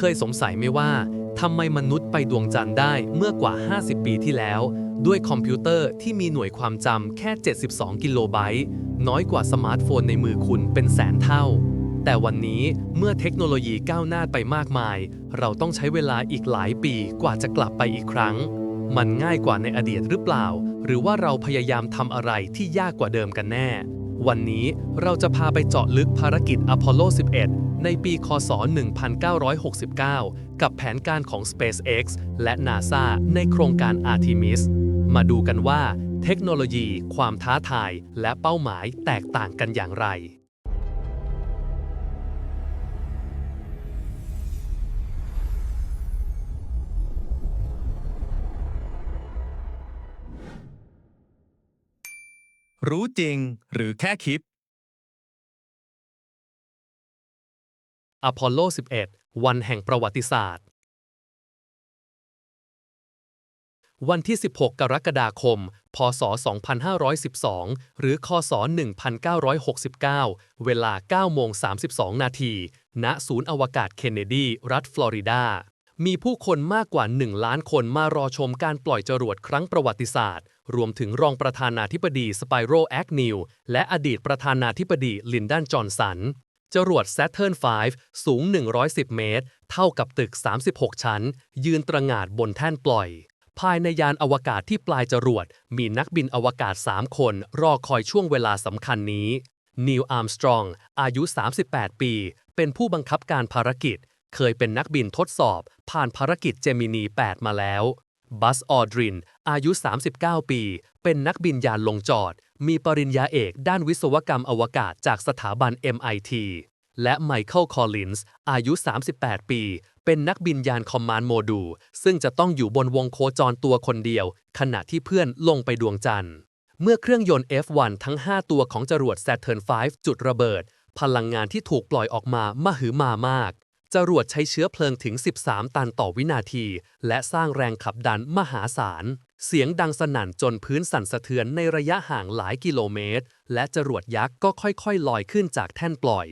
คุณเคยสงสัยไหมว่าทำไมมนุษย์ไปดวงจันทร์ได้เมื่อกว่า 50 ปีที่แล้ว ด้วยคอมพิวเตอร์ที่มีหน่วยความจำแค่ 72 กิโลไบต์น้อยกว่าสมาร์ทโฟนในมือคุณเป็นแสนเท่า แต่วันนี้เมื่อเทคโนโลยีก้าวหน้าไปมากมาย เราต้องใช้เวลาอีกหลายปีกว่าจะกลับไปอีกครั้ง มันง่ายกว่าในอดีตหรือเปล่า หรือว่าเราพยายามทำอะไรที่ยากกว่าเดิมกันแน่ วันนี้เราจะพาไปเจาะลึกภารกิจอพอลโล 11 ในปีคศ 1969 กับแผนการของ SpaceX และ NASA ในโครงการ Artemis มาดูกันว่า เทคโนโลยี ความท้าทาย และเป้าหมายแตกต่างกันอย่างไร รู้จริงหรือแค่คิด อพอลโล 11 วันแห่งประวัติศาสตร์ วันที่ 16 กรกฎาคม พศ 2512 หรือ คศ 1969 เวลา9โมง32 นาที ณ ศูนย์อวกาศเคนเนดี รัฐฟลอริดา มีผู้คนมากกว่า 1 ล้านคนมารอชมการปล่อยจรวดครั้งประวัติศาสตร์ รวมถึงรองประธานาธิบดีสไปโรแอคนิวและอดีตประธานาธิบดีลินดันจอห์นสัน จรวด Saturn V สูง 110 เมตร เท่ากับตึก 36 ชั้น ยืนตระหง่านบนแท่นปล่อย ภายในยานอวกาศที่ปลายจรวด มีนักบินอวกาศ 3 คน รอคอยช่วงเวลาสำคัญนี้นีลอาร์มสตรองอายุ 38 ปี เป็นผู้บังคับการภารกิจ เคยเป็นนักบินทดสอบ ผ่านภารกิจเจมินี 8 มาแล้ว บัสออดริน อายุ 39 ปี เป็นนักบินยานลงจอด มีปริญญาเอกด้านวิศวกรรมอวกาศจากสถาบัน MIT และไมเคิล คอลลินส์ อายุ 38 ปี เป็นนักบินยานคอมมานด์โมดูลซึ่งจะต้องอยู่บนวงโคจรตัวคนเดียว ขณะที่เพื่อนลงไปดวงจันทร์ เมื่อเครื่องยนต์ F1 ทั้ง 5 ตัวของจรวด Saturn V จุดระเบิด พลังงานที่ถูกปล่อยออกมามหึมามาก จรวดใช้เชื้อเพลิงถึง 13 ตันต่อวินาที และสร้างแรงขับดันมหาศาล เสียงดังสนั่นจนพื้นสั่นสะเทือนในระยะห่างหลายกิโลเมตร และจรวดยักษ์ก็ค่อยๆ ลอยขึ้นจากแท่นปล่อย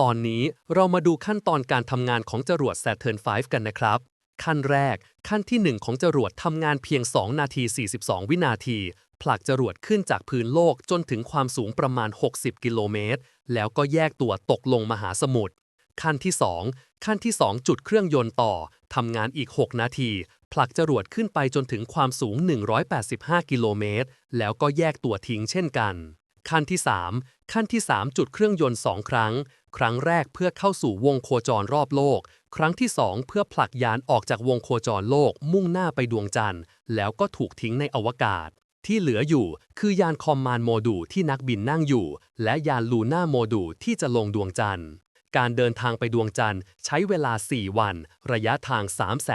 ตอนนี้เรามาดูขั้นตอนการทำงานของจรวด Saturn V กันนะครับ ขั้นแรก ขั้นที่ 1 ของจรวดทำงานเพียง 2 นาที 42 วินาที ผลักจรวดขึ้นจากพื้นโลกจนถึงความสูงประมาณ 60 กิโลเมตร แล้วก็แยกตัวตกลงมหาสมุทร ขั้นที่ 2 ขั้นที่ 2 จุดเครื่องยนต์ต่อทำงานอีก 6 นาที ผลักจรวดขึ้นไปจนถึงความสูง 185 กิโลเมตร แล้วก็แยกตัวทิ้งเช่นกัน ขั้นที่ 3 ขั้นที่ 3 จุดเครื่องยนต์ 2 ครั้ง ครั้งแรกเพื่อเข้าสู่วงโคจรรอบโลก ครั้งที่ 2 เพื่อผลักยานออกจากวงโคจรโลก มุ่งหน้าไปดวงจันทร์ แล้วก็ถูกทิ้งในอวกาศที่เหลืออยู่คือยานคอมมานด์โมดูลที่นักบินนั่งอยู่ และยานลูน่าโมดูลที่จะลงดวงจันทร์ การเดินทางไปดวงจันทร์ใช้เวลา 4 วัน ระยะทาง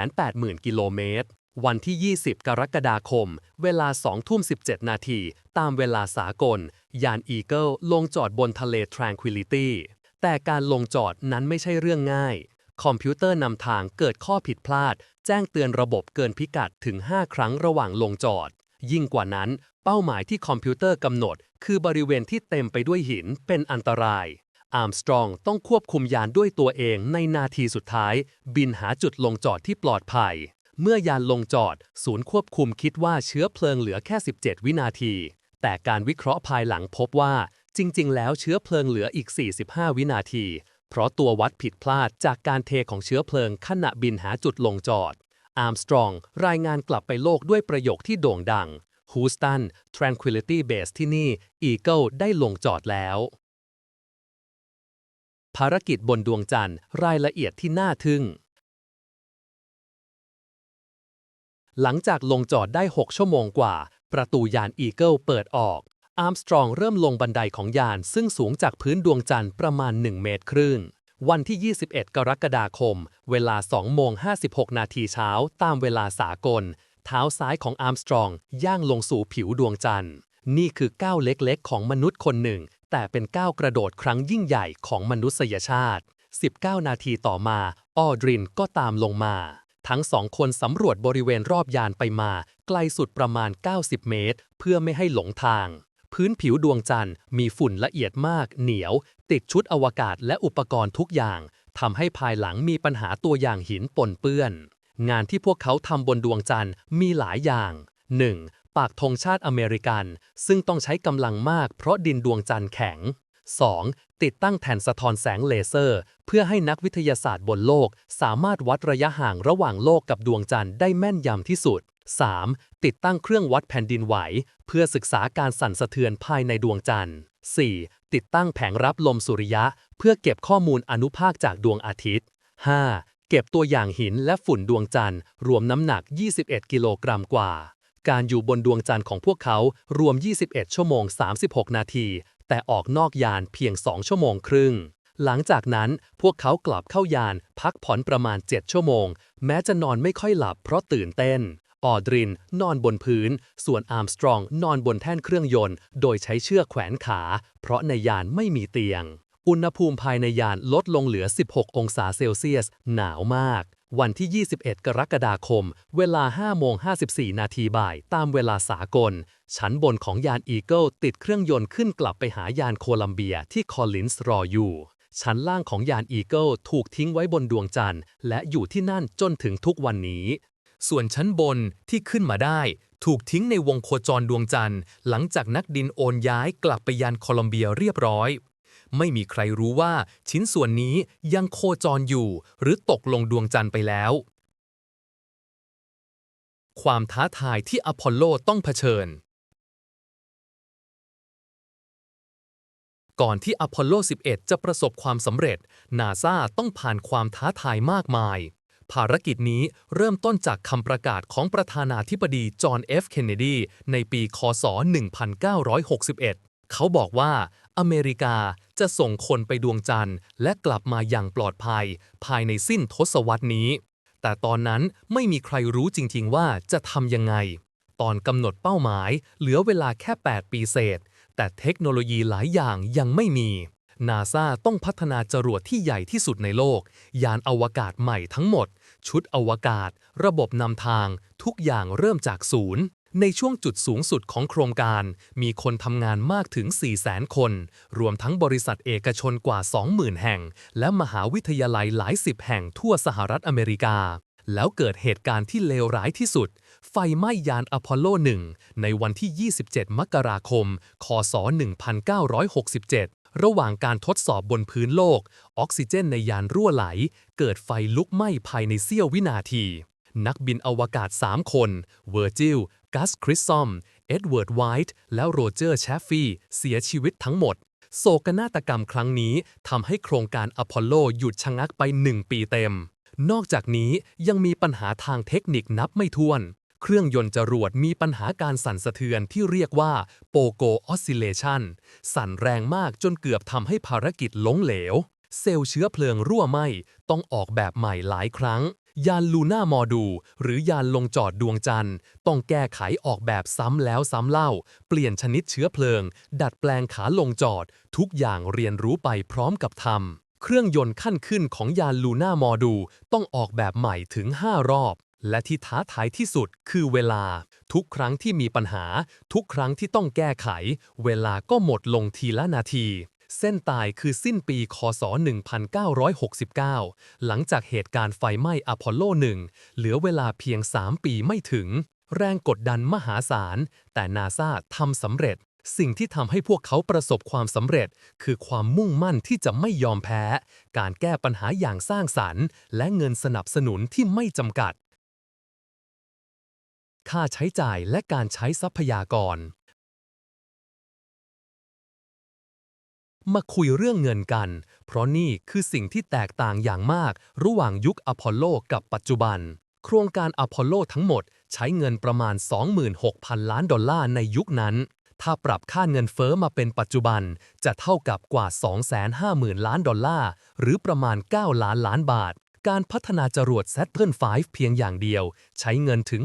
380,000 กิโลเมตร วันที่ 20 กรกฎาคม เวลา 2 ทุ่ม 17 นาที ตามเวลาสากล ยานอีเกิลลงจอดบนทะเล Tranquility แต่การลงจอดนั้นไม่ใช่เรื่องง่าย คอมพิวเตอร์นำทางเกิดข้อผิดพลาด แจ้งเตือนระบบเกินพิกัดถึง 5 ครั้งระหว่างลงจอด ยิ่งกว่านั้น เป้าหมายที่คอมพิวเตอร์กำหนด คือบริเวณที่เต็มไปด้วยหินเป็นอันตราย อาร์มสตรองต้องควบคุมยานด้วยตัวเองในนาทีสุดท้าย บินหาจุดลงจอดที่ปลอดภัย เมื่อยานลงจอด ศูนย์ควบคุมคิดว่าเชื้อเพลิงเหลือแค่ 17 วินาที แต่การวิเคราะห์ภายหลังพบว่า จริง ๆ แล้วเชื้อเพลิงเหลืออีก 45 วินาที เพราะตัววัดผิดพลาดจากการเทของเชื้อเพลิงขณะบินหาจุดลงจอด อาร์มสตรองรายงานกลับไปโลกด้วยประโยคที่โด่งดังฮูสตัน Tranquility Base ที่นี่ Eagle ได้ลงจอดแล้ว ภารกิจบนดวงจันทร์รายละเอียดที่น่าทึ่ง หลังจากลงจอดได้ 6 ชั่วโมงกว่า ประตูยานอีเกิลเปิดออก อาร์มสตรองเริ่มลงบันไดของยานซึ่งสูงจากพื้นดวงจันทร์ประมาณ 1 เมตรครึ่ง วันที่ 21 กรกฎาคม เวลา2โมง56 นาทีเช้า ตามเวลาสากล เท้าซ้ายของอาร์มสตรองย่างลงสู่ผิวดวงจันทร์ นี่คือก้าวเล็กๆ ของมนุษย์คนหนึ่ง แต่เป็นก้าวกระโดดครั้งยิ่งใหญ่ของมนุษยชาติ 19 นาทีต่อมา ออดรินก็ตามลงมา ทั้งสองคนสำรวจบริเวณรอบยานไปมา ไกลสุดประมาณ 90 เมตร เพื่อไม่ให้หลงทาง พื้นผิวดวงจันทร์มีฝุ่นละเอียดมาก เหนียว ติดชุดอวกาศและอุปกรณ์ทุกอย่างทำให้ภายหลังมีปัญหาตัวอย่างหินปนเปื้อน งานที่พวกเขาทำบนดวงจันทร์มีหลายอย่าง 1. ปากธงชาติอเมริกัน ซึ่งต้องใช้กำลังมากเพราะดินดวงจันทร์แข็ง 2. ติดตั้งแผ่นสะท้อนแสงเลเซอร์ เพื่อให้นักวิทยาศาสตร์บนโลก สามารถวัดระยะห่างระหว่างโลกกับดวงจันทร์ได้แม่นยำที่สุด 3. ติดตั้งเครื่องวัดแผ่นดินไหว เพื่อศึกษาการสั่นสะเทือนภายในดวงจันทร์ 4. ติดตั้งแผงรับลมสุริยะ เพื่อเก็บข้อมูลอนุภาคจากดวงอาทิตย์ 5. เก็บตัวอย่างหินและฝุ่นดวงจันทร์ รวมน้ำหนัก 21 กิโลกรัมกว่า การอยู่บนดวงจันทร์ของพวกเขารวม 21 ชั่วโมง 36 นาที แต่ออกนอกยานเพียง 2 ชั่วโมงครึ่ง หลังจากนั้นพวกเขากลับเข้ายานพักผ่อนประมาณ 7 ชั่วโมง แม้จะนอนไม่ค่อยหลับเพราะตื่นเต้น ออดริน นอนบนพื้น ส่วนอาร์มสตรองนอนบนแท่นเครื่องยนต์ โดยใช้เชือกแขวนขา เพราะในยานไม่มีเตียง อุณหภูมิภายในยานลดลงเหลือ 16 องศาเซลเซียส หนาวมาก วันที่ 21 กรกฎาคม เวลา5โมง54 นาทีบ่าย ตามเวลาสากล ชั้นบนของยานอีเกิลติดเครื่องยนต์ขึ้นกลับไปหายานโคลัมเบียที่คอลลินส์รออยู่ ชั้นล่างของยานอีเกิลถูกทิ้งไว้บนดวงจันทร์ และอยู่ที่นั่นจนถึงทุกวันนี้ ส่วนชั้นบนที่ขึ้นมาได้ ถูกทิ้งในวงโคจรดวงจันทร์ หลังจากนักดินโอนย้ายกลับไปยานโคลัมเบียเรียบร้อย ไม่มีใครรู้ว่าชิ้นส่วนนี้ยังโคจรอยู่ หรือตกลงดวงจันทร์ไปแล้ว ความท้าทายที่อพอลโลต้องเผชิญ ก่อนที่อพอลโล 11 จะประสบความสำเร็จ นาซาต้องผ่านความท้าทายมากมายภารกิจนี้เริ่มต้นจากคำประกาศของประธานาธิบดีจอห์นเอฟเคนเนดีในปี คศ 1961 เขาบอกว่า อเมริกาจะส่งคนไปดวงจันทร์ และกลับมาอย่างปลอดภัย ภายในสิ้นทศวรรษนี้ แต่ตอนนั้นไม่มีใครรู้จริง ๆ ว่าจะทำยังไง ตอนกำหนดเป้าหมายเหลือเวลาแค่ 8 ปีเศษ แต่เทคโนโลยีหลายอย่างยังไม่มีนาซาต้องพัฒนาจรวดที่ใหญ่ที่สุดในโลก ยานอวกาศใหม่ทั้งหมด ชุดอวกาศ ระบบนำทาง ทุกอย่างเริ่มจากศูนย์ ในช่วงจุดสูงสุดของโครงการ มีคนทำงานมากถึง 400,000 คน รวมทั้งบริษัทเอกชนกว่า 20,000 แห่ง และมหาวิทยาลัยหลายสิบแห่งทั่วสหรัฐอเมริกา แล้วเกิดเหตุการณ์ที่เลวร้ายที่สุด ไฟไหม้ยานอพอลโล 1 ในวันที่ 27 มกราคม คศ 1967 ระหว่างการทดสอบบนพื้นโลก ออกซิเจนในยานรั่วไหล เกิดไฟลุกไหม้ภายในเสี้ยววินาทีนักบินอวกาศ 3 คน เวอร์จิล กัสคริสซอม เอ็ดเวิร์ดไวท์ และโรเจอร์แชฟฟีเสียชีวิตทั้งหมด โศกนาฏกรรมครั้งนี้ทำให้โครงการอพอลโลหยุดชะงักไป 1 ปีเต็ม นอกจากนี้ยังมีปัญหาทางเทคนิคนับไม่ถ้วน เครื่องยนต์จรวดมีปัญหาการสั่นสะเทือนที่เรียกว่าโปโกออสซิเลชันสั่นแรงมากจนเกือบทำให้ภารกิจล้มเหลว เซลล์เชื้อเพลิงรั่วไหมต้องออกแบบใหม่หลายครั้ง ยานลูน่ามอดู หรือยานลงจอดดวงจันทร์ ต้องแก้ไขออกแบบซ้ำแล้วซ้ำเล่า เปลี่ยนชนิดเชื้อเพลิง ดัดแปลงขาลงจอด ทุกอย่างเรียนรู้ไปพร้อมกับทำเครื่องยนต์ขั้นขึ้นของยานลูน่ามอดู ต้องออกแบบใหม่ถึง 5 รอบ และที่ท้าทายที่สุดคือเวลา ทุกครั้งที่มีปัญหา ทุกครั้งที่ต้องแก้ไข เวลาก็หมดลงทีละนาที เส้นตายคือสิ้นปี คศ 1969 หลังจากเหตุการณ์ไฟไหม้อพอลโล 1 เหลือเวลาเพียง 3 ปีไม่ถึง แรงกดดันมหาศาล แต่นาซาทำสำเร็จ สิ่งที่ทำให้พวกเขาประสบความสำเร็จ คือความมุ่งมั่นที่จะไม่ยอมแพ้ การแก้ปัญหาอย่างสร้างสรรค์ และเงินสนับสนุนที่ไม่จำกัด ค่าใช้จ่ายและการใช้ทรัพยากร มาคุยเรื่องเงินกัน เพราะนี่คือสิ่งที่แตกต่างอย่างมาก ระหว่างยุคอพอลโลกับปัจจุบัน โครงการอพอลโลทั้งหมดใช้เงินประมาณ 26,000 ล้านดอลลาร์ในยุคนั้น ถ้าปรับค่าเงินเฟอ้อมาเป็นปัจจุบัน จะเท่ากับกว่า 250,000 ล้านดอลลาร์ หรือประมาณ 9 ล้านล้านบาท การพัฒนาจรวด Saturn V เพียงอย่างเดียว ใช้เงินถึง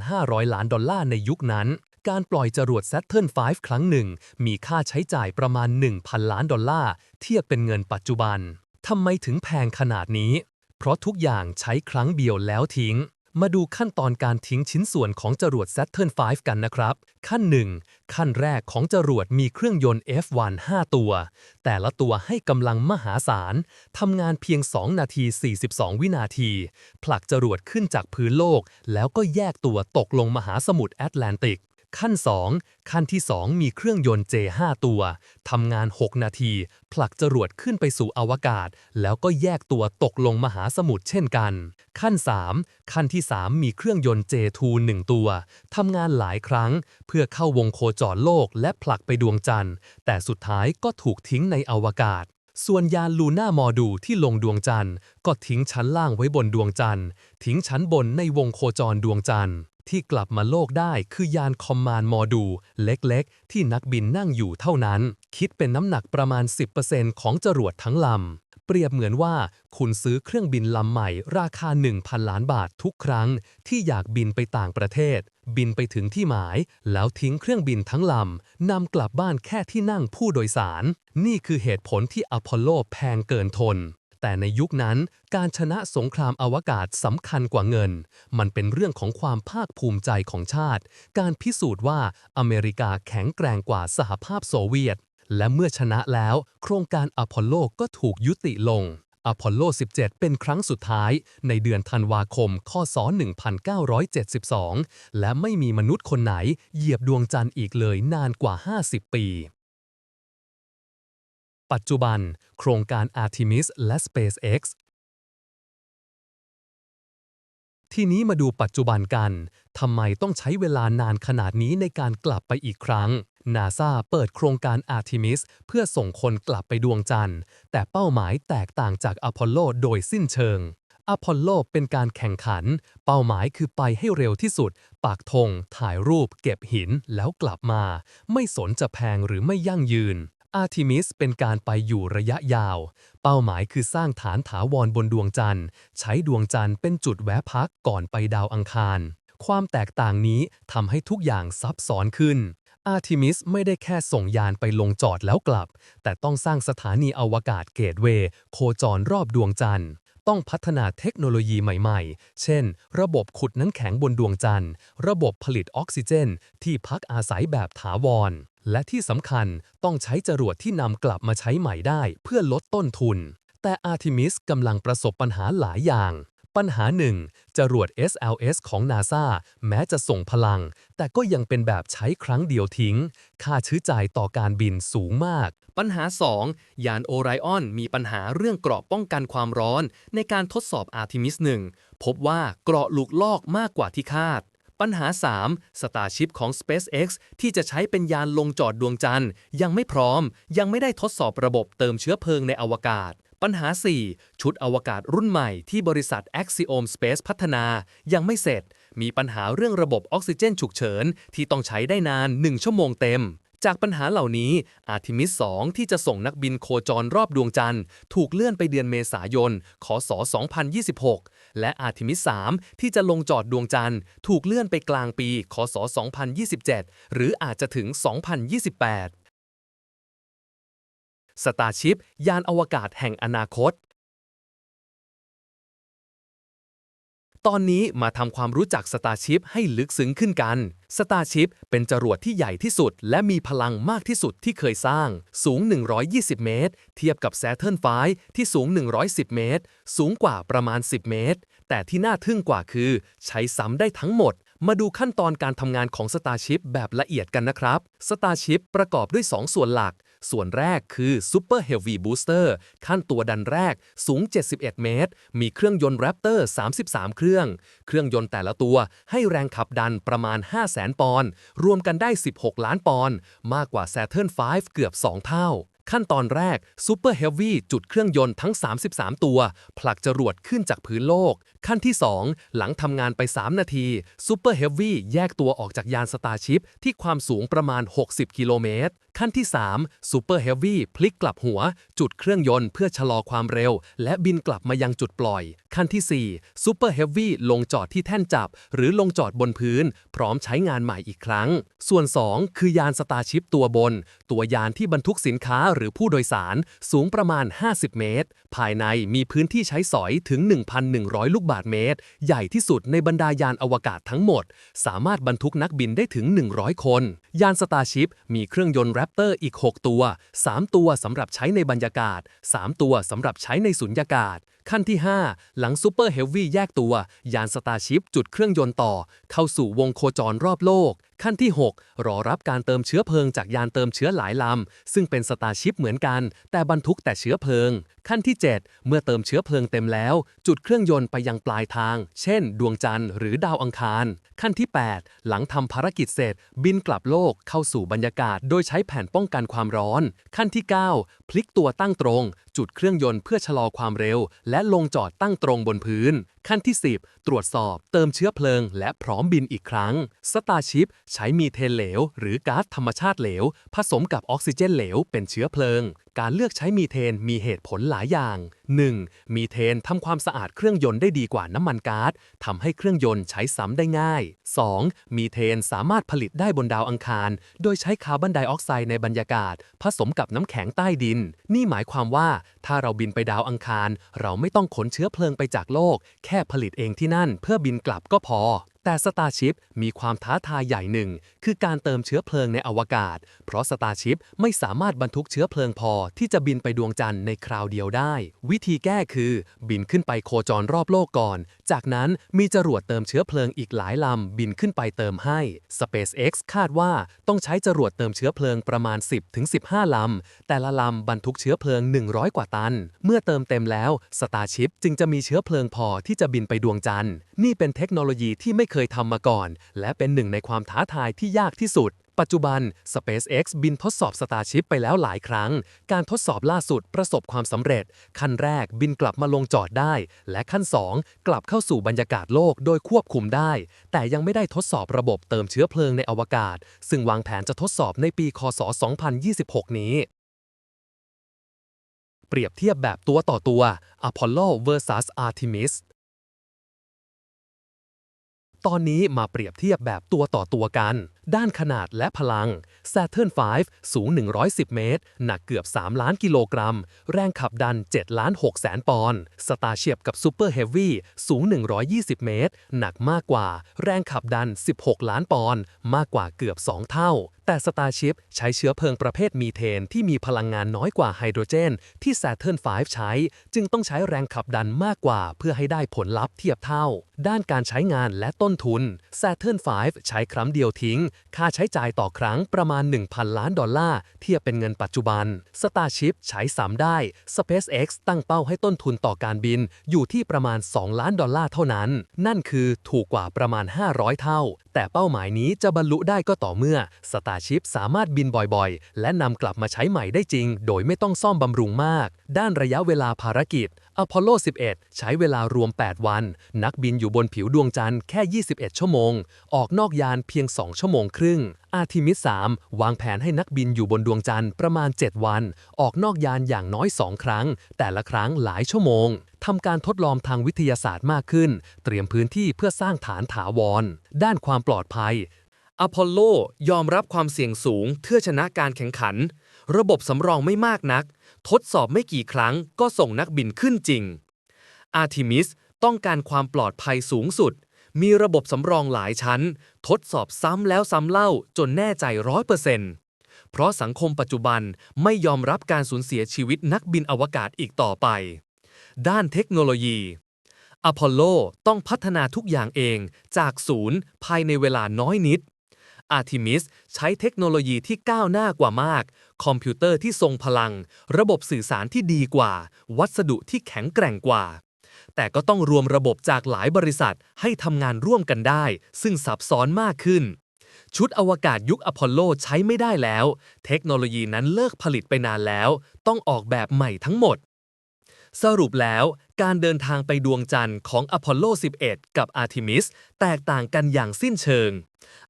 6,500 ล้านดอลลาร์ในยุคนั้น การปล่อยจรวด Saturn V ครั้งหนึ่ง มีค่าใช้จ่ายประมาณ 1,000 ล้านดอลลาร์ เทียบเป็นเงินปัจจุบัน ทำไมถึงแพงขนาดนี้ เพราะทุกอย่างใช้ครั้งเดียวแล้วทิ้ง มาดูขั้นตอนการทิ้งชิ้นส่วนของจรวด Saturn V กันนะครับ ขั้น 1 ขั้นแรกของจรวดมีเครื่องยนต์ F1 5 ตัว แต่ละตัวให้กำลังมหาศาล ทำงานเพียง 2 นาที 42 วินาที ผลักจรวดขึ้นจากพื้นโลก แล้วก็แยกตัวตกลงมหาสมุทรแอตแลนติก ขั้น 2 ขั้นที่ 2 มีเครื่องยนต์ J5 ตัวทำงาน 6 นาที ผลักจรวดขึ้นไปสู่อวกาศ แล้วก็แยกตัวตกลงมหาสมุทรเช่นกัน ขั้น 3 ขั้นที่ 3 มีเครื่องยนต์ J2 1 ตัวทำงานหลายครั้ง เพื่อเข้าวงโคจรโลกและผลักไปดวงจันทร์ แต่สุดท้ายก็ถูกทิ้งในอวกาศส่วนยานลูน่ามอดูที่ลงดวงจันทร์ ก็ทิ้งชั้นล่างไว้บนดวงจันทร์ ทิ้งชั้นบนในวงโคจรดวงจันทร์ ที่กลับมาโลกได้คือยานคอมมานมอดูเล็กๆ ที่นักบินนั่งอยู่เท่านั้น คิดเป็นน้ำหนักประมาณ 10%ของจรวดทั้งลำ เปรียบเหมือนว่าคุณซื้อเครื่องบินลำใหม่ราคา 1,000 ล้านบาททุกครั้ง ที่อยากบินไปต่างประเทศ บินไปถึงที่หมาย แล้วทิ้งเครื่องบินทั้งลำนำกลับบ้านแค่ที่นั่งผู้โดยสาร นี่คือเหตุผลที่อพอลโลแพงเกินทน แต่ในยุคนั้นการชนะสงครามอวกาศสำคัญกว่าเงิน มันเป็นเรื่องของความภาคภูมิใจของชาติ การพิสูจน์ว่าอเมริกาแข็งแกร่งกว่าสหภาพโซเวียต และเมื่อชนะแล้ว โครงการอพอลโลก็ถูกยุติลงอพอลโล 17 เป็นครั้งสุดท้ายในเดือนธันวาคม คศ 1972 และไม่มีมนุษย์คนไหนเหยียบดวงจันทร์อีกเลยนานกว่า 50 ปี ปัจจุบัน โครงการ Artemis และ SpaceX ทีนี้มาดูปัจจุบันกัน ทำไมต้องใช้เวลานานขนาดนี้ในการกลับไปอีกครั้ง นาซาเปิดโครงการ Artemis เพื่อส่งคนกลับไปดวงจันทร์ แต่เป้าหมายแตกต่างจากอพอลโลโดยสิ้นเชิงอพอลโลเป็นการแข่งขัน เป้าหมายคือไปให้เร็วที่สุด ปากธงถ่ายรูป เก็บหินแล้วกลับมา ไม่สนจะแพงหรือไม่ยั่งยืน อาร์ทิมิสเป็นการไปอยู่ระยะยาว เป้าหมายคือสร้างฐานถาวรบนดวงจันทร์ ใช้ดวงจันทร์เป็นจุดแวะพักก่อนไปดาวอังคาร ความแตกต่างนี้ทำให้ทุกอย่างซับซ้อนขึ้น อาร์ทิมิสไม่ได้แค่ส่งยานไปลงจอดแล้วกลับ แต่ต้องสร้างสถานีอวกาศเกตเวย์โคจรรอบดวงจันทร์ ต้องพัฒนาเทคโนโลยีใหม่ๆ เช่น ระบบขุดน้ำแข็งบนดวงจันทร์ ระบบผลิตออกซิเจน ที่พักอาศัยแบบถาวร และที่สำคัญต้องใช้จรวดที่นำกลับมาใช้ใหม่ได้เพื่อลดต้นทุน แต่อาร์ทิมิสกำลังประสบปัญหาหลายอย่าง ปัญหาหนึ่งจรวด SLS ของ NASA แม้จะส่งพลัง แต่ก็ยังเป็นแบบใช้ครั้งเดียวทิ้ง ค่าใช้จ่ายต่อการบินสูงมาก ปัญหา 2 ยานโอไรออนมีปัญหาเรื่องเกราะป้องกันความร้อน ในการทดสอบ Artemis 1พบว่าเกราะลูกลอกมากกว่าที่คาด ปัญหา 3 Starship ของ SpaceX ที่จะใช้เป็นยานลงจอดดวงจันทร์ ยังไม่พร้อม ยังไม่ได้ทดสอบระบบเติมเชื้อเพลิงในอวกาศ ปัญหา 4 ชุดอวกาศรุ่นใหม่ที่บริษัท Axiom Space พัฒนา ยังไม่เสร็จ มีปัญหาเรื่องระบบออกซิเจนฉุกเฉิน ที่ต้องใช้ได้นาน 1 ชั่วโมงเต็ม จากปัญหาเหล่านี้ อาร์ทิมิส 2 ที่จะส่งนักบินโคจรรอบดวงจันทร์ ถูกเลื่อนไปเดือนเมษายนคศ2026 และอาร์ทิมิส 3 ที่จะลงจอดดวงจันทร์ ถูกเลื่อนไปกลางปี คศ2027 หรืออาจจะถึง 2028 สตาร์ชิพยานอวกาศแห่งอนาคต ตอนนี้มาทำความรู้จัก Starship ให้ลึกซึ้งขึ้นกัน Starship เป็นจรวดที่ใหญ่ที่สุด และมีพลังมากที่สุดที่เคยสร้าง สูง 120 เมตร เทียบกับ Saturn V ที่สูง 110 เมตร สูงกว่าประมาณ 10 เมตร แต่ที่น่าทึ่งกว่าคือ ใช้ซ้ำได้ทั้งหมด มาดูขั้นตอนการทำงานของ Starship แบบละเอียดกันนะครับ Starship ประกอบด้วย 2 ส่วนหลัก ส่วนแรกคือ Super Heavy Booster ขั้นตัวดันแรกสูง 71 เมตร มีเครื่องยนต์ Raptor 33 เครื่อง เครื่องยนต์แต่ละตัวให้แรงขับดันประมาณ 500,000 ปอนด์ รวมกันได้ 16 ล้านปอนด์ มากกว่า Saturn 5 เกือบ 2 เท่า ขั้นตอนแรก Super Heavy จุดเครื่องยนต์ทั้ง 33 ตัว ผลักจรวดขึ้นจากพื้นโลก ขั้นที่ 2 หลังทำงานไป 3 นาที Super Heavy แยกตัวออกจากยาน Starship ที่ความสูงประมาณ 60 กิโลเมตร ขั้นที่3 Super Heavy พลิกกลับหัว จุดเครื่องยนต์เพื่อชะลอความเร็ว และบินกลับมายังจุดปล่อย ขั้นที่4 Super Heavy ลงจอดที่แท่นจับ หรือลงจอดบนพื้น พร้อมใช้งานใหม่อีกครั้ง ส่วน 2 คือยาน Starship ตัวบน ตัวยานที่บรรทุกสินค้าหรือผู้โดยสารสูงประมาณ 50 เมตร ภายในมีพื้นที่ใช้สอยถึง 1,100 ลูกบาศเมตร ใหญ่ที่สุดในบรรดายานอวกาศทั้งหมด สามารถบรรทุกนักบินได้ถึง 100 คน ยานสตาร์ชิพมีเครื่องยนต์แรปเตอร์อีก 6 ตัว 3 ตัวสำหรับใช้ในบรรยากาศ 3 ตัวสำหรับใช้ในสุญญากาศขั้นที่ 5 หลังซูเปอร์เฮฟวี่แยกตัว ยานสตาร์ชิพจุดเครื่องยนต์ต่อ เข้าสู่วงโคจรรอบโลก ขั้นที่ 6 รอรับการเติมเชื้อเพลิงจากยานเติมเชื้อหลายลำ ซึ่งเป็นสตาร์ชิพเหมือนกัน แต่บรรทุกแต่เชื้อเพลิง ขั้นที่ 7 เมื่อเติมเชื้อเพลิงเต็มแล้ว จุดเครื่องยนต์ไปยังปลายทาง เช่น ดวงจันทร์หรือดาวอังคาร ขั้นที่ 8 หลังทำภารกิจเสร็จ บินกลับโลกเข้าสู่บรรยากาศ โดยใช้แผ่นป้องกันความร้อน ขั้นที่ 9 พลิกตัวตั้งตรง จุดเครื่องยนต์เพื่อชะลอความเร็ว และลงจอดตั้งตรงบนพื้นขั้นที่ 10 ตรวจสอบเติมเชื้อเพลิง และพร้อมบินอีกครั้งสตาร์ชิพใช้มีเทนเหลว หรือก๊าซธรรมชาติเหลว ผสมกับออกซิเจนเหลว เป็นเชื้อเพลิง การเลือกใช้มีเทนมีเหตุผลหลายอย่าง 1. มีเทนทำความสะอาดเครื่องยนต์ได้ดีกว่าน้ำมันก๊าซทำให้เครื่องยนต์ใช้ซ้ำได้ง่าย 2. มีเทนสามารถผลิตได้บนดาวอังคาร โดยใช้คาร์บอนไดออกไซด์ในบรรยากาศ ผสมกับน้ำแข็งใต้ดิน นี่หมายความว่าถ้าเราบินไปดาวอังคาร เราไม่ต้องขนเชื้อเพลิงไปจากโลก แค่ผลิตเองที่นั่น เพื่อบินกลับก็พอ แต่สตาร์ชิพมีความท้าทายใหญ่หนึ่ง คือการเติมเชื้อเพลิงในอวกาศ เพราะสตาร์ชิพไม่สามารถบรรทุกเชื้อเพลิงพอที่จะบินไปดวงจันทร์ในคราวเดียวได้ วิธีแก้คือบินขึ้นไปโคจรรอบโลกก่อน จากนั้นมีจรวดเติมเชื้อเพลิงอีกหลายลำบินขึ้นไปเติมให้ SpaceX คาดว่าต้องใช้จรวดเติมเชื้อเพลิงประมาณ 10-15 ลำ แต่ละลำบรรทุกเชื้อเพลิง 100 กว่าตัน เมื่อเติมเต็มแล้วสตาร์ชิพจึงจะมีเชื้อเพลิงพอที่จะบินไปดวงจันทร์ นี่เป็นเทคโนโลยีที่ไม่เคยทำมาก่อน และเป็นหนึ่งในความท้าทายที่ยากที่สุด ปัจจุบัน SpaceX บินทดสอบ Starship ไปแล้วหลายครั้ง การทดสอบล่าสุดประสบความสำเร็จ ขั้นแรกบินกลับมาลงจอดได้ และขั้น 2 กลับเข้าสู่บรรยากาศโลกโดยควบคุมได้ แต่ยังไม่ได้ทดสอบระบบเติมเชื้อเพลิงในอวกาศ ซึ่งวางแผนจะทดสอบในปี คศ 2026 นี้เปรียบเทียบแบบตัวต่อตัว Apollo vs Artemis ตอนนี้มาเปรียบเทียบแบบตัวต่อตัวกันด้านขนาดและพลัง Saturn V สูง 110 เมตร หนักเกือบ 3 ล้านกิโลกรัม แรงขับดัน 7 ล้าน6แสนปอนด์ Starship กับ Super Heavy สูง 120 เมตร หนักมากกว่า แรงขับดัน 16 ล้านปอนด์ มากกว่าเกือบ 2 เท่า แต่ Starship ใช้เชื้อเพลิงประเภทมีเทนที่มีพลังงานน้อยกว่าไฮโดรเจน ที่ Saturn V ใช้ จึงต้องใช้แรงขับดันมากกว่า เพื่อให้ได้ผลลัพธ์เทียบเท่า ด้านการใช้งานและต้นทุน Saturn V ใช้ครั้งเดียวทิ้งค่าใช้จ่ายต่อครั้งประมาณ 1,000 ล้านดอลลาร์เทียบเป็นเงินปัจจุบัน Starship ใช้ซ้ำได้ SpaceX ตั้งเป้าให้ต้นทุนต่อการบินอยู่ที่ประมาณ 2 ล้านดอลลาร์เท่านั้น นั่นคือถูกกว่าประมาณ 500 เท่า แต่เป้าหมายนี้จะบรรลุได้ก็ต่อเมื่อ Starship สามารถบินบ่อยๆ และนำกลับมาใช้ใหม่ได้จริง โดยไม่ต้องซ่อมบำรุงมาก ด้านระยะเวลาภารกิจ Apollo 11 ใช้เวลารวม 8 วัน นักบินอยู่บนผิวดวงจันทร์แค่ 21 ชั่วโมง ออกนอกยานเพียง 2 ชั่วโมงครึ่ง Artemis 3วางแผนให้นักบินอยู่บนดวงจันทร์ประมาณ 7 วัน ออกนอกยานอย่างน้อย 2 ครั้ง แต่ละครั้งหลายชั่วโมง ทำการทดลองทางวิทยาศาสตร์มากขึ้น เตรียมพื้นที่เพื่อสร้างฐานถาวร ด้านความปลอดภัย อพอลโลยอมรับความเสี่ยงสูงเพื่อชนะการแข่งขัน ระบบสำรองไม่มากนัก ทดสอบไม่กี่ครั้งก็ส่งนักบินขึ้นจริง อาร์ทิมิสต้องการความปลอดภัยสูงสุด มีระบบสำรองหลายชั้น ทดสอบซ้ำแล้วซ้ำเล่าจนแน่ใจร้อยเปอร์เซ็นต์เพราะสังคมปัจจุบันไม่ยอมรับการสูญเสียชีวิตนักบินอวกาศอีกต่อไป ด้านเทคโนโลยีอพอลโลต้องพัฒนาทุกอย่างเองจากศูนย์ภายในเวลาน้อยนิด อาร์ทิมิสใช้เทคโนโลยีที่ก้าวหน้ากว่ามาก คอมพิวเตอร์ที่ทรงพลัง ระบบสื่อสารที่ดีกว่า วัสดุที่แข็งแกร่งกว่า แต่ก็ต้องรวมระบบจากหลายบริษัทให้ทำงานร่วมกันได้ ซึ่งซับซ้อนมากขึ้น ชุดอวกาศยุคอพอลโลใช้ไม่ได้แล้ว เทคโนโลยีนั้นเลิกผลิตไปนานแล้ว ต้องออกแบบใหม่ทั้งหมดสรุปแล้วการเดินทางไปดวงจันทร์ของอพอลโล 11 กับอาร์ทิมิส แตกต่างกันอย่างสิ้นเชิง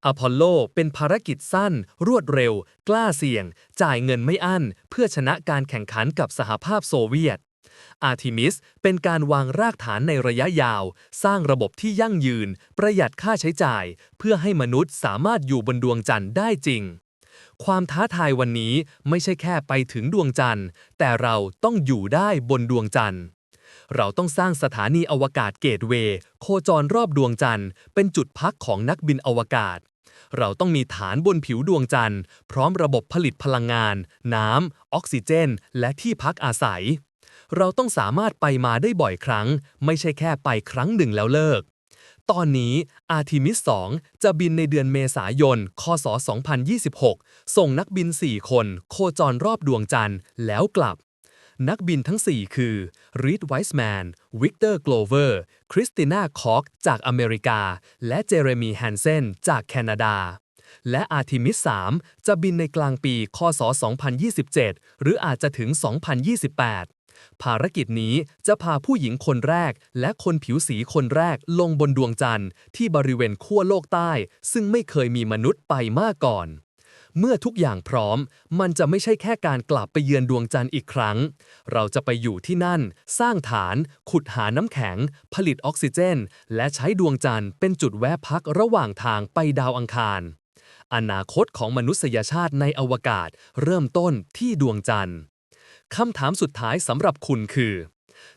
อพอลโลเป็นภารกิจสั้น รวดเร็ว กล้าเสี่ยง จ่ายเงินไม่อั้น เพื่อชนะการแข่งขันกับสหภาพโซเวียตอาร์ทิมิสเป็นการวางรากฐานในระยะยาว สร้างระบบที่ยั่งยืน ประหยัดค่าใช้จ่าย เพื่อให้มนุษย์สามารถอยู่บนดวงจันทร์ได้จริง ความท้าทายวันนี้ไม่ใช่แค่ไปถึงดวงจันทร์ แต่เราต้องอยู่ได้บนดวงจันทร์ เราต้องสร้างสถานีอวกาศเกตเวย์โคจรรอบดวงจันทร์ เป็นจุดพักของนักบินอวกาศ เราต้องมีฐานบนผิวดวงจันทร์ พร้อมระบบผลิตพลังงาน น้ำ ออกซิเจน และที่พักอาศัย เราต้องสามารถไปมาได้บ่อยครั้ง ไม่ใช่แค่ไปครั้งหนึ่งแล้วเลิก ตอนนี้ Artemis 2 จะบินในเดือนเมษายน คศ 2026 ส่งนักบิน 4 คน โคจรรอบดวงจันทร์แล้วกลับ นักบินทั้ง 4 คือ Reed Wiseman Victor Glover คริสติน่าคอกจากอเมริกา และเจเรมีแฮนเซนจากแคนาดา และ Artemis 3จะบินในกลางปีคศ 2027 หรืออาจจะถึง 2028ภารกิจนี้จะพาผู้หญิงคนแรก และคนผิวสีคนแรกลงบนดวงจันทร์ที่บริเวณขั้วโลกใต้ ซึ่งไม่เคยมีมนุษย์ไปมาก่อน เมื่อทุกอย่างพร้อม มันจะไม่ใช่แค่การกลับไปเยือนดวงจันทร์อีกครั้ง เราจะไปอยู่ที่นั่น สร้างฐาน ขุดหาน้ำแข็ง ผลิตออกซิเจน และใช้ดวงจันทร์เป็นจุดแวะพักระหว่างทางไปดาวอังคาร อนาคตของมนุษยชาติในอวกาศ เริ่มต้นที่ดวงจันทร์คำถามสุดท้ายสำหรับคุณคือ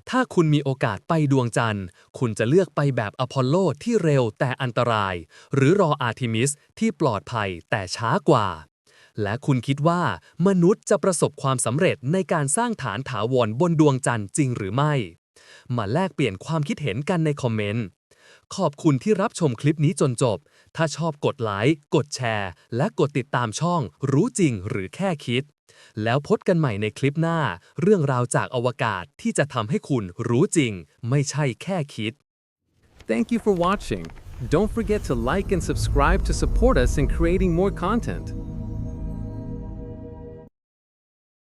ถ้าคุณมีโอกาสไปดวงจันทร์ คุณจะเลือกไปแบบอพอลโลที่เร็วแต่อันตราย หรือรออาร์ทิมิสที่ปลอดภัยแต่ช้ากว่า และคุณคิดว่ามนุษย์จะประสบความสำเร็จในการสร้างฐานถาวรบนดวงจันทร์จริงหรือไม่ มาแลกเปลี่ยนความคิดเห็นกันในคอมเมนต์ ขอบคุณที่รับชมคลิปนี้จนจบ ถ้าชอบกดไลค์ กดแชร์ และกดติดตามช่อง รู้จริงหรือแค่คิด แล้วพบกันใหม่ในคลิปหน้า เรื่องราวจากอวกาศที่จะทำให้คุณรู้จริง ไม่ใช่แค่คิด Thank you for watching. Don't forget to like and subscribe to support us in creating more content.